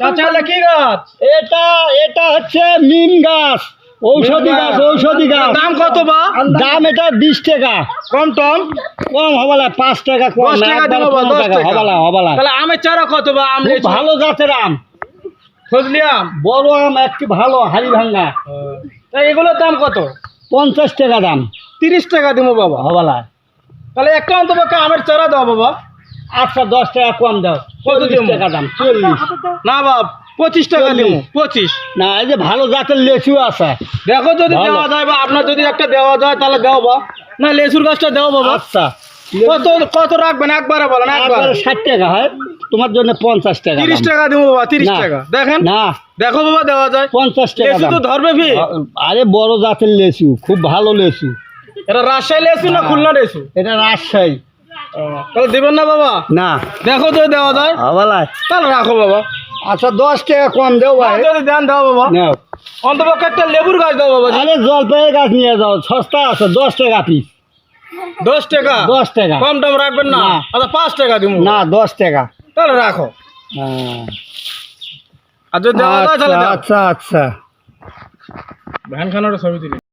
চাচা কি গাছ। এটা এটা হচ্ছে নিম গাছ। ঔষধি গাছ ঔষধি গাছ। দাম কত বা? দাম এটা বিশ টাকা। কম টম? কম হবালা পাঁচ টাকা কম টাকা। হবালা হবালা তাহলে আমের চারা কত বা? আম ভালো জাতের আম। ফজলি আম? বড় আম একটি ভালো হাড়ি ভাঙ্গা। তা এগুলোর দাম কত? পঞ্চাশ টাকা দাম। তিরিশ টাকা দিব বাবা। হবালা তাহলে একটা অন্তত আমের চারা দাও বাবা। আচ্ছা দশ টাকা কম দাও। কত চল্লিশ টাকা দাম। চল্লিশ। না বাপ পঁচিশ টাকা দিব পঁচিশ। না এই যে ভালো জাতের লেচু আছে। দেখো যদি দেওয়া যায় বা আপনার যদি একটা দেওয়া যায় তাহলে দেও বা না গাছটা দেও বাবা। আচ্ছা। কত কত রাখবেন? একবারে বলেন একবার। একবারে ষাট টাকা হয়। তোমার জন্য পঞ্চাশ টাকা তিরিশ টাকা দিব বাবা তিরিশ টাকা। দেখেন। না। দেখো বাবা দেওয়া যায়। পঞ্চাশ টাকা তো ধরবে ফি। আরে বড় জাতের লেচু খুব ভালো লেচু। এটা রাজশাহী লেসু না খুলনা লেসু এটা রাজশাহী। তাহলে দিবেন না বাবা? না। দেখো যদি দেওয়া যায়। হবালায় তাহলে রাখো বাবা। আচ্ছা দশ টাকা কম দেও ভাই। দেন দাও বাবা। নাও। অন্তপক্ষে একটা লেবুর গাছ দাও বাবা আরে জলপাইয়ের গাছ নিয়ে যাও সস্তা আছে দশ টাকা পিস দশ টাকা? দশ টাকা। কম টম রাখবেন না। আচ্ছা পাঁচ টাকা দিব না দশ টাকা। তাহলে রাখো। হ্যাঁ। আচ্ছা আচ্ছা আচ্ছা। ভ্যান ছবি তুলি।